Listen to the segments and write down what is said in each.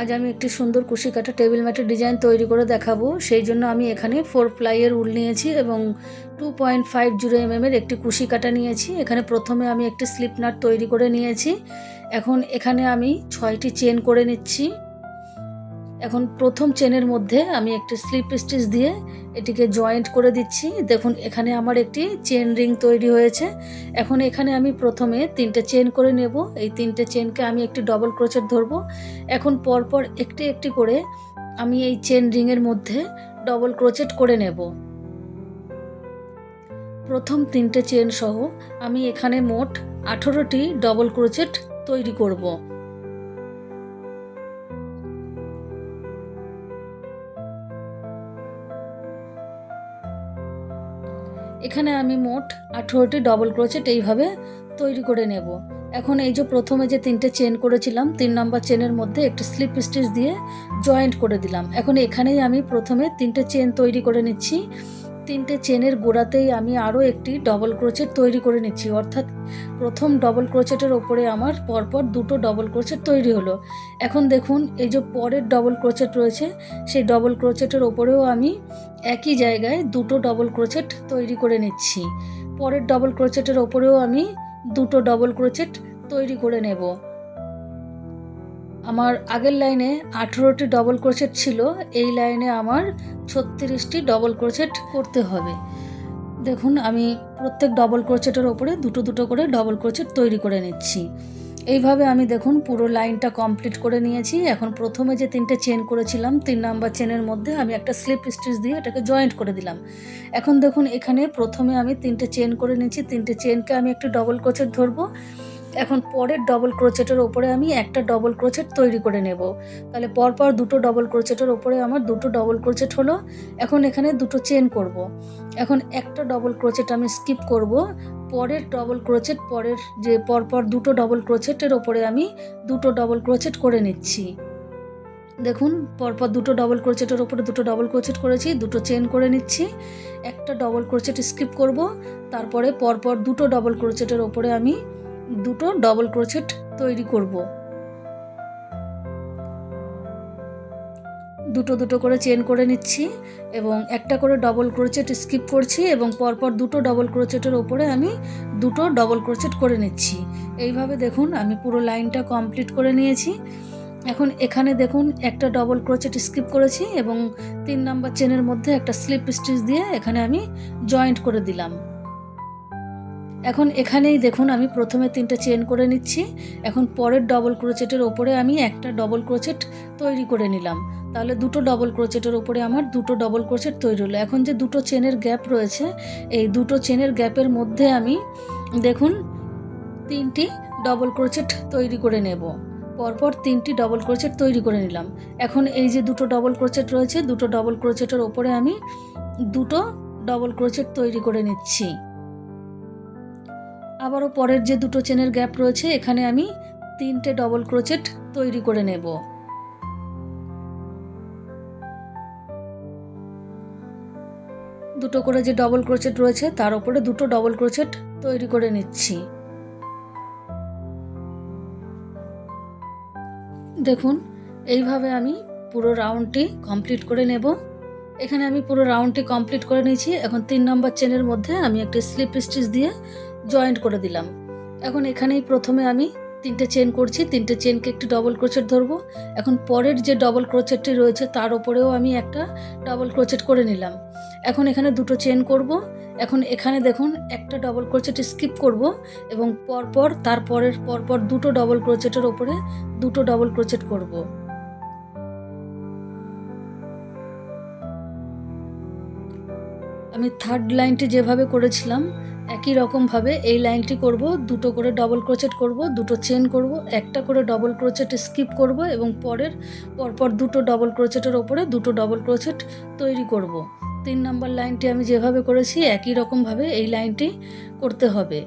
আজ আমি একটি সুন্দর কুশি কাটা টেবিল ম্যাটের ডিজাইন তৈরি করে দেখাবো। সেই জন্য আমি এখানে ফোর প্লাইয়ের উল নিয়েছি এবং two point five zero M এর একটি কুশি কাটা নিয়েছি। এখানে প্রথমে আমি একটি স্লিপ নাট তৈরি করে নিয়েছি। এখন এখানে আমি ছয়টি চেন করে নিচ্ছি। এখন প্রথম চেনের মধ্যে আমি একটি স্লিপ স্টিচ দিয়ে এটিকে জয়েন্ট করে দিচ্ছি। দেখুন, এখানে আমার একটি চেন রিং তৈরি হয়েছে। এখন এখানে আমি প্রথমে তিনটে চেন করে নেব। এই তিনটে চেনকে আমি একটি ডবল ক্রোচেট ধরবো। এখন পরপর একটি একটি করে আমি এই চেন রিংয়ের মধ্যে ডবল ক্রোচেট করে নেব। প্রথম তিনটে চেন সহ আমি এখানে মোট আঠেরোটি ডবল ক্রোচেট তৈরি করব। এখানে আমি মোট আঠেরোটি ডবল ক্রোচেট এইভাবে তৈরি করে নেব। এখন এই যে প্রথমে যে তিনটে চেন করেছিলাম, তিন নম্বর চেনের মধ্যে একটি স্লিপ স্টিচ দিয়ে জয়েন্ট করে দিলাম। এখন এখানেই আমি প্রথমে তিনটে চেন তৈরি করে নিচ্ছি। তিনটে চেনের গোড়াতেই আমি আরও একটি ডবল ক্রোচেট তৈরি করে নিচ্ছি। অর্থাৎ প্রথম ডবল ক্রোচেটের ওপরে আমার পরপর দুটো ডবল ক্রোচেট তৈরি হলো। এখন দেখুন, এই যে পরের ডবল ক্রোচেট রয়েছে, সেই ডবল ক্রোচেটের ওপরেও আমি একই জায়গায় দুটো ডবল ক্রোচেট তৈরি করে নিচ্ছি। পরের ডবল ক্রোচেটের ওপরেও আমি দুটো ডবল ক্রোচেট তৈরি করে নেব। আমার আগের লাইনে আঠেরোটি ডবল ক্রোচেট ছিল, এই লাইনে আমার ছত্রিশটি ডবল ক্রোচেট করতে হবে। দেখুন, আমি প্রত্যেক ডবল ক্রোচেটের ওপরে দুটো দুটো করে ডবল ক্রোচেট তৈরি করে নিচ্ছি। এইভাবে আমি দেখুন, পুরো লাইনটা কমপ্লিট করে নিয়েছি। এখন প্রথমে যে তিনটে চেন করেছিলাম, তিন নাম্বার চেনের মধ্যে আমি একটা স্লিপ স্টিচ দিয়ে এটাকে জয়েন্ট করে দিলাম। এখন দেখুন, এখানে প্রথমে আমি তিনটে চেন করে নিয়েছি তিনটে চেনকে আমি একটু ডবল ক্রোচেট ধরবো। এখন পরের ডবল ক্রোচেটের ওপরে আমি একটা ডবল ক্রোচেট তৈরি করে নেব। তাহলে পরপর দুটো ডবল ক্রোচেটের ওপরে আমার দুটো ডবল ক্রোচেট হলো। এখন এখানে দুটো চেন করব। এখন একটা ডবল ক্রোচেট আমি স্কিপ করব। পরের ডবল ক্রোচেট পরের যে পরপর দুটো ডবল ক্রোচেটের ওপরে আমি দুটো ডবল ক্রোচেট করে নিচ্ছি। দেখুন, পরপর দুটো ডবল ক্রোচেটের ওপরে দুটো ডবল ক্রোচেট করেছি, দুটো চেন করে নিচ্ছি। একটা ডবল ক্রোচেট স্কিপ করব। তারপরে পরপর দুটো ডবল ক্রোচেটের ওপরে আমি দুটো ডবল ক্রোচেট তৈরি করব। দুটো দুটো করে চেন করে নিচ্ছি এবং একটা করে ডবল ক্রোচেট স্কিপ করছি এবং পরপর দুটো ডবল ক্রোচেটের ওপরে আমি দুটো ডবল ক্রোচেট করে নিচ্ছি। এইভাবে দেখুন, আমি পুরো লাইনটা কমপ্লিট করে নিয়েছি। এখন এখানে দেখুন, একটা ডবল ক্রোচেট স্কিপ করেছি এবং তিন নাম্বার চেনের মধ্যে একটা স্লিপ স্টিচ দিয়ে এখানে আমি জয়েন্ট করে দিলাম। এখন এখানেই দেখুন, আমি প্রথমে তিনটে চেন করে নিচ্ছি। এখন পরের ডবল ক্রোচেটের ওপরে আমি একটা ডবল ক্রোচেট তৈরি করে নিলাম। তাহলে দুটো ডবল ক্রোচেটের ওপরে আমার দুটো ডবল ক্রোচেট তৈরি হলো। এখন যে দুটো চেনের গ্যাপ রয়েছে, এই দুটো চেনের গ্যাপের মধ্যে আমি দেখুন, তিনটি ডবল ক্রোচেট তৈরি করে নেব। পরপর তিনটি ডবল ক্রোচেট তৈরি করে নিলাম। এখন এই যে দুটো ডবল ক্রোচেট রয়েছে, দুটো ডবল ক্রোচেটের ওপরে আমি দুটো ডবল ক্রোচেট তৈরি করে নিচ্ছি। আবারও পরের যে দুটো চেনের গ্যাপ রয়েছে, এখানে আমি তিনটে ডবল ক্রোচেট তৈরি করে নেব। দুটো করে যে ডবল ক্রোচেট রয়েছে, তার উপরে দুটো ডবল ক্রোচেট তৈরি করে নিচ্ছি। দেখুন, এইভাবে আমি পুরো রাউন্ডটি কমপ্লিট করে নেব। এখানে আমি পুরো রাউন্ডটি কমপ্লিট করে নিয়েছি। এখন তিন নম্বর চেনের মধ্যে আমি একটি স্লিপ স্টিচ দিয়ে জয়েন্ট করে দিলাম। এখন এখানেই প্রথমে আমি তিনটে চেন করছি। তিনটে চেনকে একটি ডবল ক্রোচেট ধরবো। এখন পরের যে ডবল ক্রোচেটটি রয়েছে, তার ওপরেও আমি একটা ডবল ক্রোচেট করে নিলাম। এখন এখানে দুটো চেন করব। এখন এখানে দেখুন, একটা ডবল ক্রোচেট স্কিপ করব এবং পরপর, তারপরের পরপর দুটো ডবল ক্রোচেটের ওপরে দুটো ডবল ক্রোচেট করব। আমি থার্ড লাইনটি যেভাবে করেছিলাম, একই রকমভাবে এই লাইনটি করব, দুটো করে ডবল ক্রোচেট করব, দুটো চেন করব, একটা করে ডবল ক্রোচেট স্কিপ করব এবং পরের, পরপর দুটো ডবল ক্রোচেটের ওপরে দুটো ডবল ক্রোচেট তৈরি করব। তিন নম্বর লাইনটি আমি যেভাবে করেছি, একই রকমভাবে এই লাইনটি করতে হবে।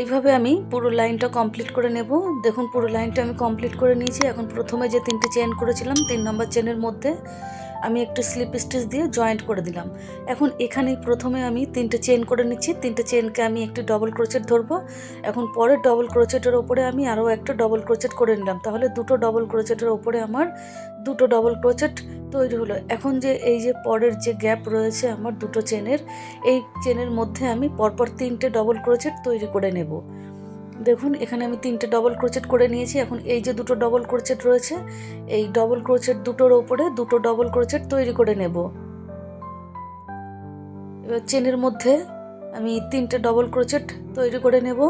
এইভাবে আমি পুরো লাইনটা কমপ্লিট করে নেব। দেখুন, পুরো লাইনটা আমি কমপ্লিট করে নিয়েছি। এখন প্রথমে যে তিনটে চেন করেছিলাম, তিন নম্বর চেনের মধ্যে আমি একটু স্লিপ স্টিচ দিয়ে জয়েন্ট করে দিলাম। এখন এখানেই প্রথমে আমি তিনটে চেন করে নিচ্ছি। তিনটে চেনকে আমি একটি ডবল ক্রোচেট ধরবো। এখন পরের ডবল ক্রোচেটের ওপরে আমি আরও একটা ডবল ক্রোচেট করে নিলাম। তাহলে দুটো ডবল ক্রোচেটের ওপরে আমার দুটো ডবল ক্রোচেট তৈরি হলো। এখন যে এই যে পরের যে গ্যাপ রয়েছে আমার দুটো চেনের এই চেনের মধ্যে আমি পরপর তিনটে ডবল ক্রোচেট তৈরি করে নেব। দেখুন, এখানে আমি তিনটে ডবল ক্রোচেট করে নিয়েছি। এখন এই যে দুটো ডবল ক্রোচেট রয়েছে, এই ডবল ক্রোচেট দুটোর ওপরে দুটো ডবল ক্রোচেট তৈরি করে নেব। এবার চেনের মধ্যে আমি তিনটে ডবল ক্রোচেট তৈরি করে নেব।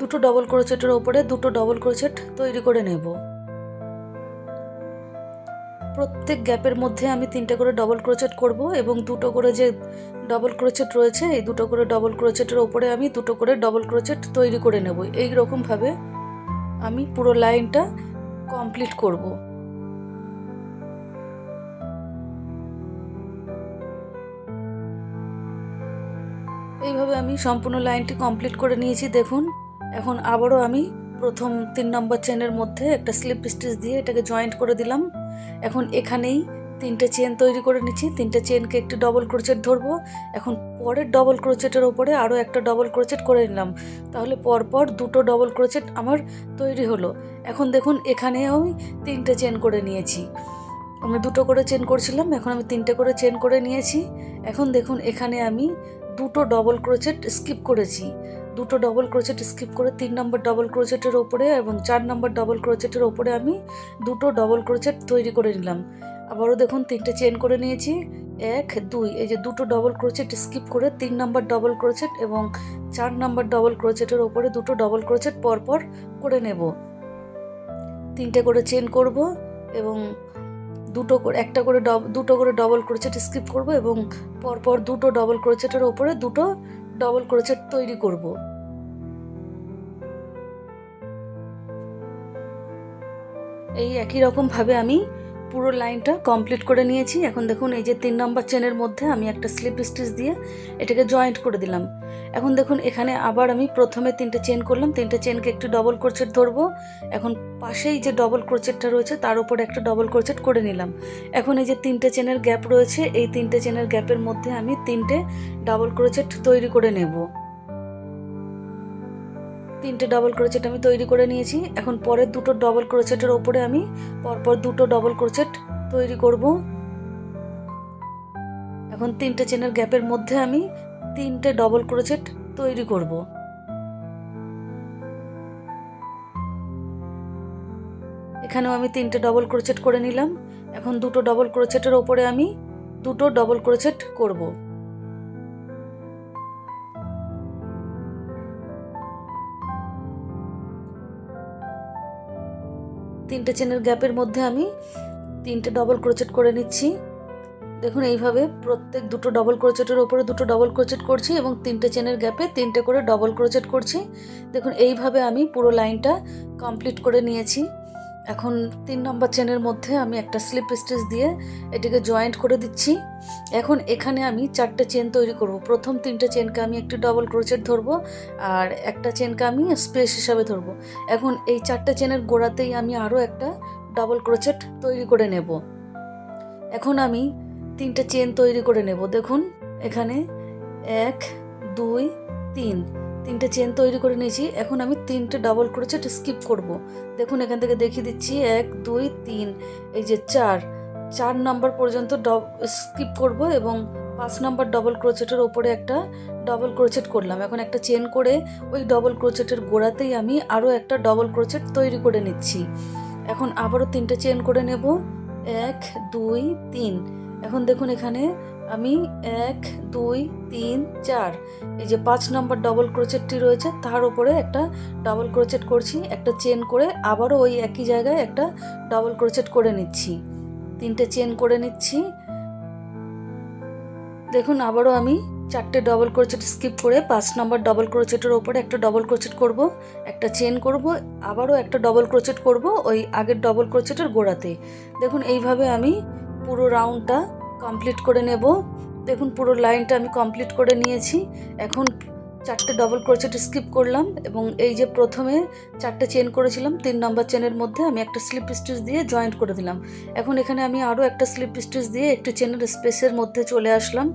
দুটো ডবল ক্রোচেটের ওপরে দুটো ডবল ক্রোচেট তৈরি করে নেব। প্রত্যেক গ্যাপের মধ্যে আমি তিনটে করে ডবল ক্রোচেট করব এবং দুটো করে যে ডবল ক্রোচেট রয়েছে, এই দুটো করে ডবল ক্রোচেটের ওপরে আমি দুটো করে ডবল ক্রোচেট তৈরি করে নেব। এই রকমভাবে আমি পুরো লাইনটা কমপ্লিট করব। এইভাবে আমি সম্পূর্ণ লাইনটি কমপ্লিট করে নিয়েছি, দেখুন। এখন আবারও আমি প্রথম তিন নম্বর চেনের মধ্যে একটা স্লিপ স্টিচ দিয়ে এটাকে জয়েন্ট করে দিলাম। এখন এখানেই তিনটে চেন তৈরি করে নিচ্ছি। তিনটে চেনকে একটি ডবল ক্রোচেট ধরবো। এখন পরের ডবল ক্রোচেটের ওপরে আরও একটা ডবল ক্রোচেট করে নিলাম। তাহলে পরপর দুটো ডবল ক্রোচেট আমার তৈরি হলো। এখন দেখুন, এখানে আমি তিনটে চেন করে নিয়েছি। আমি দুটো করে চেন করছিলাম, এখন আমি তিনটে করে চেন করে নিয়েছি। এখন দেখুন, এখানে আমি দুটো ডবল ক্রোচেট স্কিপ করেছি। দুটো ডবল ক্রোচেট স্কিপ করে তিন নম্বর ডবল ক্রোচেটের ওপরে এবং চার নম্বর ডবল ক্রোচেটের ওপরে আমি দুটো ডবল ক্রোচেট তৈরি করে নিলাম। আবারও দেখুন তিনটে চেন করে নিয়েছি। এক, দুই, এই যে দুটো ডবল ক্রোচেট স্কিপ করে তিন নম্বর ডবল ক্রোচেট এবং চার নম্বর ডবল ক্রোচেটের ওপরে দুটো ডবল ক্রোচেট পরপর করে নেব। তিনটে করে চেন করব এবং দুটো করে, একটা করে ডব, দুটো করে ডবল ক্রোচেট স্কিপ করব এবং পরপর দুটো ডবল ক্রোচেটের ওপরে দুটো ডবল ক্রোচেট তৈরি করব। এই একই রকমভাবে আমি পুরো লাইনটা কমপ্লিট করে নিয়েছি। এখন দেখুন, এই যে তিন নম্বর চেনের মধ্যে আমি একটা স্লিপ স্টিচ দিয়ে এটাকে জয়েন্ট করে দিলাম। এখন দেখুন, এখানে আবার আমি প্রথমে তিনটে চেন করলাম। তিনটে চেনকে একটু ডবল ক্রোচেট ধরবো। এখন পাশেই যে ডবল ক্রোচেটটা রয়েছে, তার উপরে একটা ডবল ক্রোচেট করে নিলাম। এখন এই যে তিনটে চেনের গ্যাপ রয়েছে, এই তিনটে চেনের গ্যাপের মধ্যে আমি তিনটে ডাবল ক্রোচেট তৈরি করে নেব। তিনটে ডবল ক্রোচেট আমি তৈরি করে নিয়েছি। এখন পরের দুটো ডবল ক্রোচেটের ওপরে আমি পরপর দুটো ডবল ক্রোচেট তৈরি করব। এখন তিনটে চেনের গ্যাপের মধ্যে আমি তিনটে ডবল ক্রোচেট তৈরি করব। এখানেও আমি তিনটে ডবল ক্রোচেট করে নিলাম। এখন দুটো ডবল ক্রোচেটের ওপরে আমি দুটো ডবল ক্রোচেট করব। তিনটে চেনের গ্যাপের মধ্যে আমি তিনটে ডবল ক্রোচেট করে নিচ্ছি। দেখুন, এইভাবে প্রত্যেক দুটো ডবল ক্রোচেটের ওপরে দুটো ডবল ক্রোচেট করছি এবং তিনটে চেনের গ্যাপে তিনটে করে ডবল ক্রোচেট করছি। দেখুন, এইভাবে আমি পুরো লাইনটা কমপ্লিট করে নিয়েছি। এখন তিন নম্বর চেনের মধ্যে আমি একটা স্লিপ স্টিচ দিয়ে এটিকে জয়েন্ট করে দিচ্ছি। এখন এখানে আমি চারটে চেন তৈরি করব। প্রথম তিনটে চেনকে আমি একটি ডবল ক্রোচেট ধরবো আর একটা চেনকে আমি স্পেস হিসাবে ধরবো। এখন এই চারটে চেনের গোড়াতেই আমি আরও একটা ডবল ক্রোচেট তৈরি করে নেব। এখন আমি তিনটে চেন তৈরি করে নেব। দেখুন, এখানে এক, দুই, তিন। তিনটে চেন তৈরি করে নিয়েছি। এখন আমি তিনটে ডাবল ক্রোচেট স্কিপ করব। দেখুন, এখান থেকে দেখিয়ে দিচ্ছি, এক, দুই, তিন, এই যে চার। চার নাম্বার পর্যন্ত ডব স্কিপ করব এবং পাঁচ নাম্বার ডবল ক্রোচেটের ওপরে একটা ডবল ক্রোচেট করলাম। এখন একটা চেন করে ওই ডবল ক্রোচেটের গোড়াতেই আমি আরও একটা ডবল ক্রোচেট তৈরি করে নিচ্ছি। এখন আবারও তিনটে চেন করে নেব। এক, দুই, তিন। এখন দেখুন, এখানে আমি এক, দুই, তিন, চার। এই যে পাঁচ নম্বর ডবল ক্রোচেটটি রয়েছে, তার উপরে একটা ডাবল ক্রোচেট করছি, একটা চেন করে আবারও ওই একই জায়গায় একটা ডাবল ক্রোচেট করে নিচ্ছি। তিনটে চেন করে নিচ্ছি। দেখুন, আবারও আমি চারটে ডবল ক্রোচেট স্কিপ করে পাঁচ নম্বর ডবল ক্রোচেটের ওপরে একটা ডবল ক্রোচেট করব, একটা চেন করব, আবারও একটা ডবল ক্রোচেট করব ওই আগের ডবল ক্রোচেটের গোড়াতে। দেখুন, এইভাবে আমি পুরো রাউন্ডটা কমপ্লিট করে নেব। দেখুন, পুরো লাইনটা আমি কমপ্লিট করে নিয়েছি। এখন চারটে ডবল ক্রোচেট স্কিপ করলাম এবং এই যে প্রথমে চারটে চেন করেছিলাম, তিন নম্বর চেনের মধ্যে আমি একটা স্লিপ স্টিচ দিয়ে জয়েন্ট করে দিলাম। এখন এখানে আমি আরও একটা স্লিপ স্টিচ দিয়ে একটু চেনের স্পেসের মধ্যে চলে আসলাম।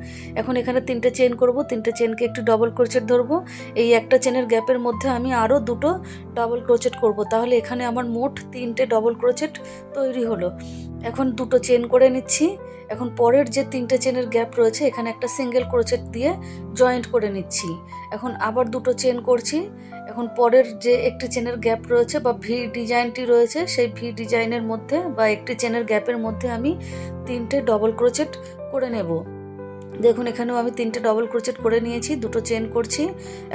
এখন এখানে তিনটে চেন করব, তিনটে চেনকে একটু ডবল ক্রোচেট ধরবো। এই একটা চেনের গ্যাপের মধ্যে আমি আরও দুটো ডবল ক্রোচেট করব। তাহলে এখানে আমার মোট তিনটে ডবল ক্রোচেট তৈরি হলো। এখন দুটো চেন করে নিচ্ছি। এখন পরের যে তিনটে চেনের গ্যাপ রয়েছে, এখানে একটা সিঙ্গেল ক্রোচেট দিয়ে জয়েন্ট করে নিচ্ছি। এখন আবার দুটো চেন করছি। এখন পরের যে একটি চেনের গ্যাপ রয়েছে বা ভি ডিজাইনটি রয়েছে, সেই ভি ডিজাইনের মধ্যে বা একটি চেনের গ্যাপের মধ্যে আমি তিনটে ডবল ক্রোচেট করে নেব। দেখুন, এখানেও আমি তিনটে ডবল ক্রোচেট করে নিয়েছি, দুটো চেন করছি।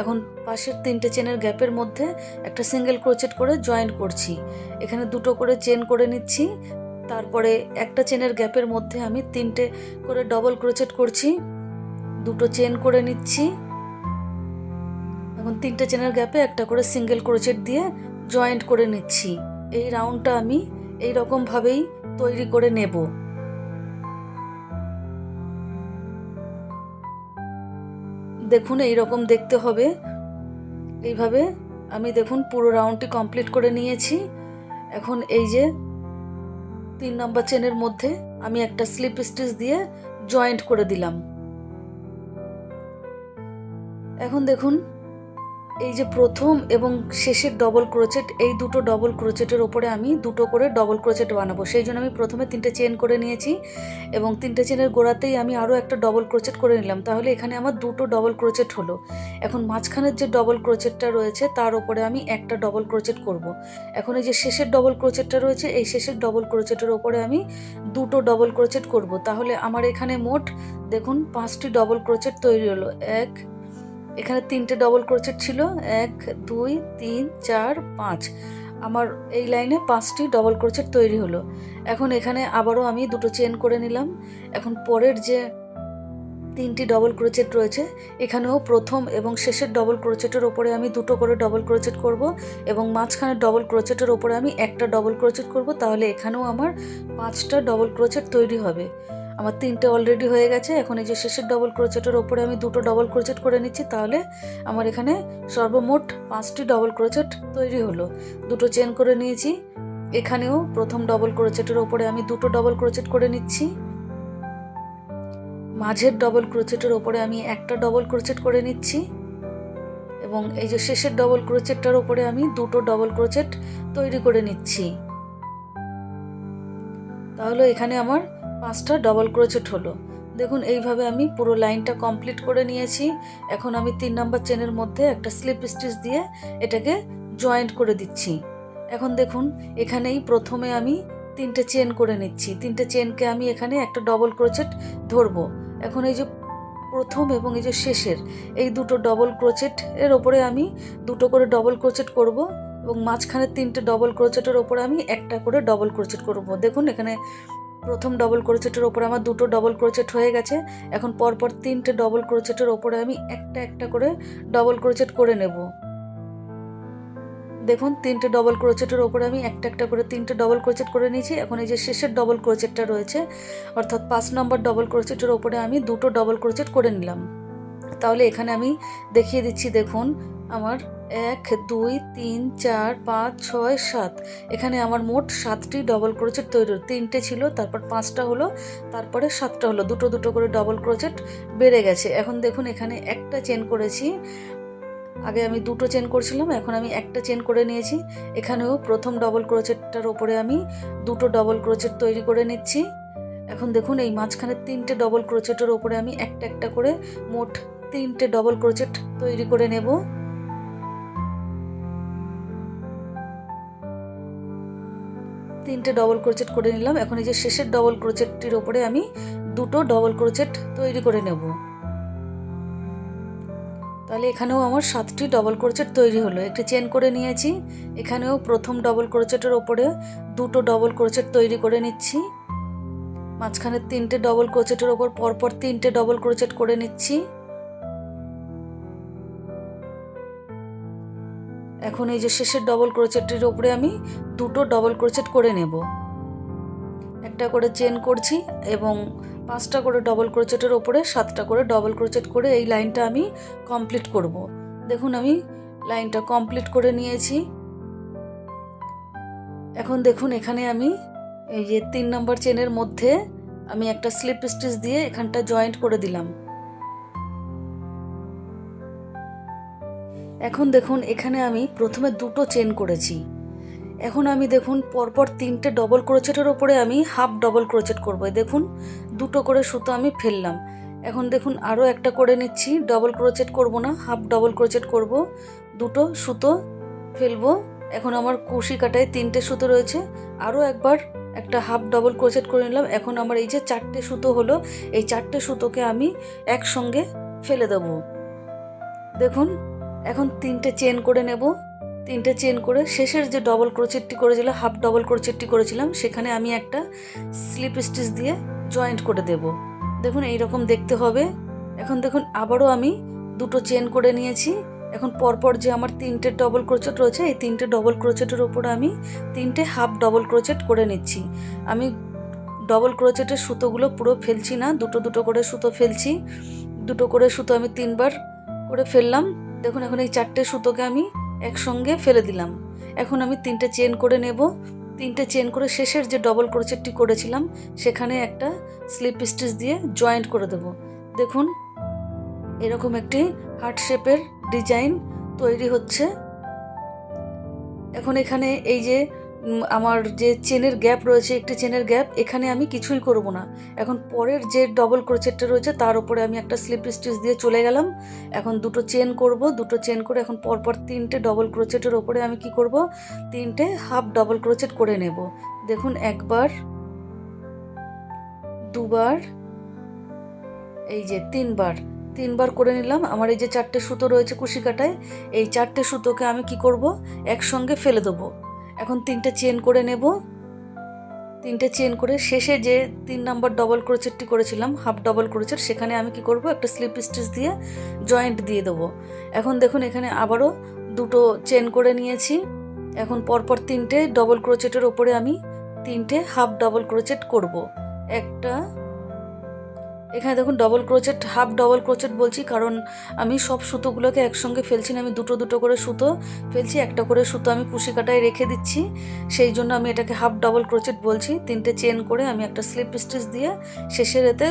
এখন পাশের তিনটে চেনের গ্যাপের মধ্যে একটা সিঙ্গেল ক্রোচেট করে জয়েন করছি। এখানে দুটো করে চেন করে নিচ্ছি। তারপরে একটা চেনের গ্যাপের মধ্যে আমি তিনটে করে ডবল ক্রোচেট করছি। দুটো চেন করে নিচ্ছি। এখন তিনটে চেনের গ্যাপে একটা করে সিঙ্গেল ক্রোচেট দিয়ে জয়েন্ট করে নিচ্ছি। এই রাউন্ডটা আমি এই রকমভাবেই তৈরি করে নেব। দেখুন, এই রকম দেখতে হবে। এইভাবে আমি দেখুন পুরো রাউন্ডটি কমপ্লিট করে নিয়েছি। এখন এই যে তিন নম্বর চেনের মধ্যে আমি একটা স্লিপ স্টিচ দিয়ে জয়েন্ট করে দিলাম। এখন দেখুন এই যে প্রথম এবং শেষের ডবল ক্রোচেট এই দুটো ডবল ক্রোচেটের ওপরে আমি দুটো করে ডবল ক্রোচেট বানাবো সেই জন্য আমি প্রথমে তিনটে চেন করে নিয়েছি এবং তিনটে চেনের গোড়াতেই আমি আরও একটা ডবল ক্রোচেট করে নিলাম তাহলে এখানে আমার দুটো ডবল ক্রোচেট হলো এখন মাঝখানের যে ডবল ক্রোচেটটা রয়েছে তার ওপরে আমি একটা ডবল ক্রোচেট করব। এখন এই যে শেষের ডবল ক্রোচেটটা রয়েছে এই শেষের ডবল ক্রোচেটের ওপরে আমি দুটো ডবল ক্রোচেট করব। তাহলে আমার এখানে মোট দেখুন পাঁচটি ডবল ক্রোচেট তৈরি হলো এক এখানে তিনটে ডবল ক্রোচেট ছিল, এক, দুই, তিন, চার, পাঁচ। আমার এই লাইনে পাঁচটি ডবল ক্রোচেট তৈরি হলো। এখন এখানে আবারও আমি দুটো চেন করে নিলাম। এখন পরের যে তিনটি ডবল ক্রোচেট রয়েছে, এখানেও প্রথম এবং শেষের ডবল ক্রোচেটের ওপরে আমি দুটো করে ডবল ক্রোচেট করব এবং মাঝখানের ডবল ক্রোচেটের ওপরে আমি একটা ডবল ক্রোচেট করব, তাহলে এখানেও আমার পাঁচটা ডবল ক্রোচেট তৈরি হবে। আমার তিনটে অলরেডি হয়ে গেছে। এখন এই যে শেষের ডবল ক্রোচেটের ওপরে আমি দুটো ডবল ক্রোচেট করে নিচ্ছি, তাহলে আমার এখানে সর্বমোট পাঁচটি ডবল ক্রোচেট তৈরি হলো। দুটো চেন করে নিয়েছি। এখানেও প্রথম ডবল ক্রোচেটের ওপরে আমি দুটো ডবল ক্রোচেট করে নিচ্ছি। মাঝের ডবল ক্রোচেটের ওপরে আমি একটা ডবল ক্রোচেট করে নিচ্ছি। এবং এই যে শেষের ডবল ক্রোচেটটার ওপরে আমি দুটো ডবল ক্রোচেট তৈরি করে নিচ্ছি। তাহলে এখানে আমার পাঁচটা ডবল ক্রোচেট হলো। দেখুন, এইভাবে আমি পুরো লাইনটা কমপ্লিট করে নিয়েছি। এখন আমি তিন নাম্বার চেনের মধ্যে একটা স্লিপ স্টিচ দিয়ে এটাকে জয়েন্ট করে দিচ্ছি। এখন দেখুন, এখানেই প্রথমে আমি তিনটে চেন করে নিচ্ছি। তিনটে চেনকে আমি এখানে একটা ডবল ক্রোচেট ধরবো। এখন এই যে প্রথম এবং এই যে শেষের, এই দুটো ডবল ক্রোচেট এর ওপরে আমি দুটো করে ডবল ক্রোচেট করব এবং মাঝখানে তিনটে ডবল ক্রোচেটের ওপরে আমি একটা করে ডবল ক্রোচেট করব। দেখুন, এখানে প্রথম ডবল ক্রোচেটের ওপরে আমার দুটো ডবল ক্রোচেট হয়ে গেছে। এখন পরপর তিনটে ডবল ক্রোচেটের ওপরে আমি একটা একটা করে ডবল ক্রোচেট করে নেব। দেখুন, তিনটে ডবল ক্রোচেটের ওপরে আমি একটা একটা করে তিনটে ডবল ক্রোচেট করে নিয়েছি। এখন এই যে শেষের ডবল ক্রোচেটটা রয়েছে, অর্থাৎ পাঁচ নম্বর ডবল ক্রোচেটের ওপরে আমি দুটো ডবল ক্রোচেট করে নিলাম। তাহলে এখানে আমি দেখিয়ে দিচ্ছি, দেখুন, আমার এক, দুই, তিন, চার, পাঁচ, ছয়, সাত। এখানে আমার মোট সাতটি ডবল ক্রোচেট তৈরি তিনটে ছিল, তারপর পাঁচটা হলো, তারপরে সাতটা হলো। দুটো দুটো করে ডবল ক্রোচেট বেড়ে গেছে। এখন দেখুন, এখানে একটা চেন করেছি। আগে আমি দুটো চেন করছিলাম, এখন আমি একটা চেন করে নিয়েছি। এখানেও প্রথম ডবল ক্রোচেটটার ওপরে আমি দুটো ডবল ক্রোচেট তৈরি করে নিচ্ছি। এখন দেখুন, এই মাঝখানে তিনটে ডবল ক্রোচেটের ওপরে আমি একটা একটা করে মোট তিনটে ডবল ক্রোচেট তৈরি করে নেব। তিনটে ডবল ক্রোচেট করে নিলাম। এখন এই যে শেষের ডবল ক্রোচেটটির ওপরে আমি দুটো ডবল ক্রোচেট তৈরি করে নেব। তাহলে এখানেও আমার সাতটি ডবল ক্রোচেট তৈরি হলো। একটি চেন করে নিয়েছি। এখানেও প্রথম ডবল ক্রোচেটের ওপরে দুটো ডবল ক্রোচেট তৈরি করে নিচ্ছি। মাঝখানে তিনটে ডবল ক্রোচেটের ওপর পরপর তিনটে ডবল ক্রোচেট করে নিচ্ছি। এখন এই যে শেষের ডবল ক্রোচেটের ওপরে আমি দুটো ডবল ক্রোচেট করে নেব। একটা করে চেন করছি এবং পাঁচটা করে ডবল ক্রোচেটের ওপরে সাতটা করে ডবল ক্রোচেট করে এই লাইনটা আমি কমপ্লিট করব। দেখুন আমি লাইনটা কমপ্লিট করে নিয়েছি। এখন দেখুন এখানে আমি এই যে তিন নম্বর চেনের মধ্যে আমি একটা স্লিপ স্টিচ দিয়ে এখানটা জয়েন্ট করে দিলাম। এখন দেখুন, এখানে আমি প্রথমে দুটো চেন করেছি। এখন আমি দেখুন, পরপর তিনটে ডবল ক্রোচেটের ওপরে আমি হাফ ডবল ক্রোচেট করব। দেখুন, দুটো করে সুতো আমি ফেললাম। এখন দেখুন আরও একটা করে নিচ্ছি ডবল ক্রোচেট করব না হাফ ডবল ক্রোচেট করব, দুটো সুতো ফেলব। এখন আমার কুশি কাটায় তিনটে সুতো রয়েছে আরও একবার একটা হাফ ডবল ক্রোচেট করে নিলাম। এখন আমার এই যে চারটে সুতো হলো, এই চারটে সুতোকে আমি একসঙ্গে ফেলে দেবো। দেখুন এখন তিনটে চেন করে নেব। তিনটে চেন করে শেষের যে ডবল ক্রোচেটটি করেছিলাম হাফ ডবল ক্রোচেটটি করেছিলাম, সেখানে আমি একটা স্লিপ স্টিচ দিয়ে জয়েন্ট করে দেব। দেখুন এই রকম দেখতে হবে। এখন দেখুন, আবারও আমি দুটো চেন করে নিয়েছি। এখন পরপর যে আমার তিনটে ডবল ক্রোচেট রয়েছে, এই তিনটে ডবল ক্রোচেটের ওপরে আমি তিনটে হাফ ডবল ক্রোচেট করে নিচ্ছি। আমি ডবল ক্রোচেটের সুতোগুলো পুরো ফেলছি না, দুটো দুটো করে সুতো ফেলছি। দুটো করে সুতো আমি তিনবার করে ফেললাম। দেখুন, এখন এই চারটে সুতোকে আমি একসঙ্গে ফেলে দিলাম। এখন আমি তিনটে চেন করে নেব। তিনটে চেন করে শেষের যে ডবল ক্রোচেটটি করেছিলাম, সেখানে একটা স্লিপ স্টিচ দিয়ে জয়েন্ট করে দেব। দেখুন, এরকম একটি হার্ট শেপের ডিজাইন তৈরি হচ্ছে। এখন এখানে এই যে আমার যে চেনের গ্যাপ রয়েছে, একটি চেনের গ্যাপ, এখানে আমি কিছুই করব না। এখন পরের যে ডবল ক্রোচেটটা রয়েছে, তার উপরে আমি একটা স্লিপ স্টিচ দিয়ে চলে গেলাম। এখন দুটো চেন করব, দুটো চেন করে এখন পরপর তিনটে ডবল ক্রোচেটের ওপরে আমি কি করব? তিনটে হাফ ডবল ক্রোচেট করে নেব। দেখুন, একবার, দুবার, এই যে তিনবার তিনবার করে নিলাম। আমার এই যে চারটে সুতো রয়েছে কুশি কাটায় এই চারটে সুতোকে আমি কি করব? একসঙ্গে ফেলে দেবো। এখন তিনটে চেন করে নেব। তিনটে চেন করে শেষে যে তিন নাম্বার ডবল ক্রোচেটটি করেছিলাম হাফ ডবল ক্রোচেট সেখানে আমি কি করব? একটা স্লিপ স্টিচ দিয়ে জয়েন্ট দিয়ে দেবো। এখন দেখুন এখানে আবারও দুটো চেন করে নিয়েছি। এখন পরপর তিনটে ডবল ক্রোচেটের ওপরে আমি তিনটে হাফ ডবল ক্রোচেট করব। একটা এখানে দেখুন double crochet half double crochet বলছি, কারণ আমি সব সুতোগুলোকে একসঙ্গে ফেলছি না, আমি দুটো দুটো করে সুতো ফেলছি, একটা করে সুতো আমি কুশি কাটায় রেখে দিচ্ছি। সেই জন্য আমি এটাকে হাফ ডবল ক্রোচেট বলছি, তিনটে চেন করে আমি একটা স্লিপ স্টিচ দিয়ে শেষের এতে,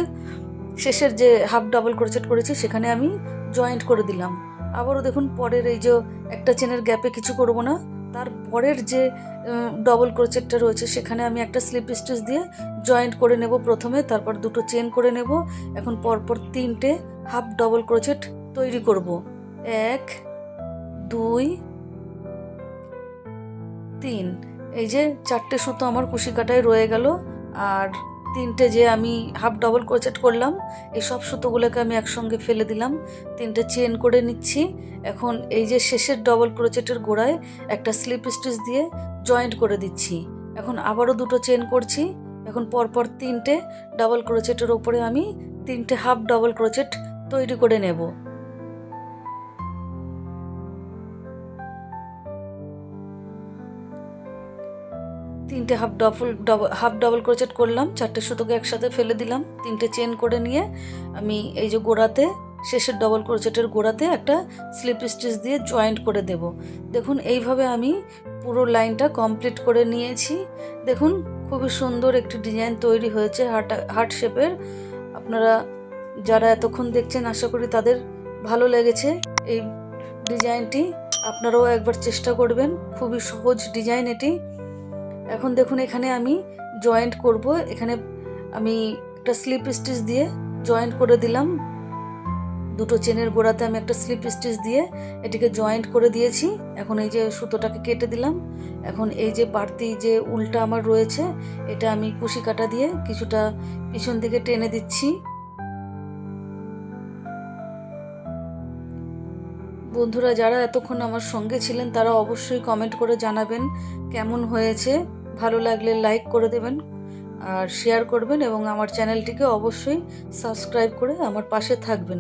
শেষের যে হাফ ডবল ক্রোচেট করেছি, সেখানে আমি জয়েন্ট করে দিলাম। আবারও দেখুন পরের এই যে একটা চেনের গ্যাপে কিছু করব না। তার পরের যে ডবল ক্রোচেটটা রয়েছে সেখানে আমি একটা স্লিপ স্টিচ দিয়ে জয়েন্ট করে নেব প্রথমে, তারপর দুটো চেন করে নেব। এখন পরপর তিনটে হাফ ডবল ক্রোচেট তৈরি করব। এক, দুই, তিন। এই যে চারটে সুতো আমার কুশি কাটায় রয়ে গেল। আর তিনটে যে আমি হাফ ডবল ক্রোচেট করলাম, এই সব সুতোগুলোকে আমি একসঙ্গে ফেলে দিলাম। তিনটে চেন করে নিচ্ছি। এখন এই যে শেষের ডবল ক্রোচেটের গোড়ায় একটা স্লিপ স্টিচ দিয়ে জয়েন্ট করে দিচ্ছি। এখন আবারও দুটো চেন করছি। এখন পরপর তিনটে ডাবল ক্রোচেটের ওপরে আমি তিনটে হাফ ডবল ক্রোচেট তৈরি করে নেব। তিনটে half double double half double crochet করলাম, চারটে সুতোকে একসাথে ফেলে দিলাম, তিনটে চেন করে নিয়ে আমি এই যে গোড়াতে, শেষের ডবল ক্রোচেটের গোড়াতে একটা স্লিপ স্টিচ দিয়ে জয়েন্ট করে দেব। দেখুন, এইভাবে আমি পুরো লাইনটা কমপ্লিট করে নিয়েছি। দেখুন, খুবই সুন্দর একটি ডিজাইন তৈরি হয়েছে হার্ট হার্ট শেপের আপনারা যারা এতক্ষণ দেখছেন, আশা করি তাদের ভালো লেগেছে এই ডিজাইনটি আপনারাও একবার চেষ্টা করবেন। খুবই সহজ ডিজাইন এটি। এখন দেখুন এখানে আমি জয়েন্ট করব। এখানে আমি একটা স্লিপ স্টিচ দিয়ে জয়েন্ট করে দিলাম। দুটো চেনের গোড়াতে আমি একটা স্লিপ স্টিচ দিয়ে এটিকে জয়েন্ট করে দিয়েছি। এখন এই যে সুতোটাকে কেটে দিলাম। এখন এই যে বাড়তি যে উলটা আমার রয়েছে, এটা আমি কুশি কাটা দিয়ে কিছুটা পিছন দিকে টেনে দিচ্ছি। বন্ধুরা যারা এতক্ষণ আমার সঙ্গে ছিলেন, তারা অবশ্যই কমেন্ট করে জানাবেন কেমন হয়েছে। ভালো লাগলে লাইক করে দেবেন আর শেয়ার করবেন এবং আমার চ্যানেলটিকে অবশ্যই সাবস্ক্রাইব করে আমার পাশে থাকবেন।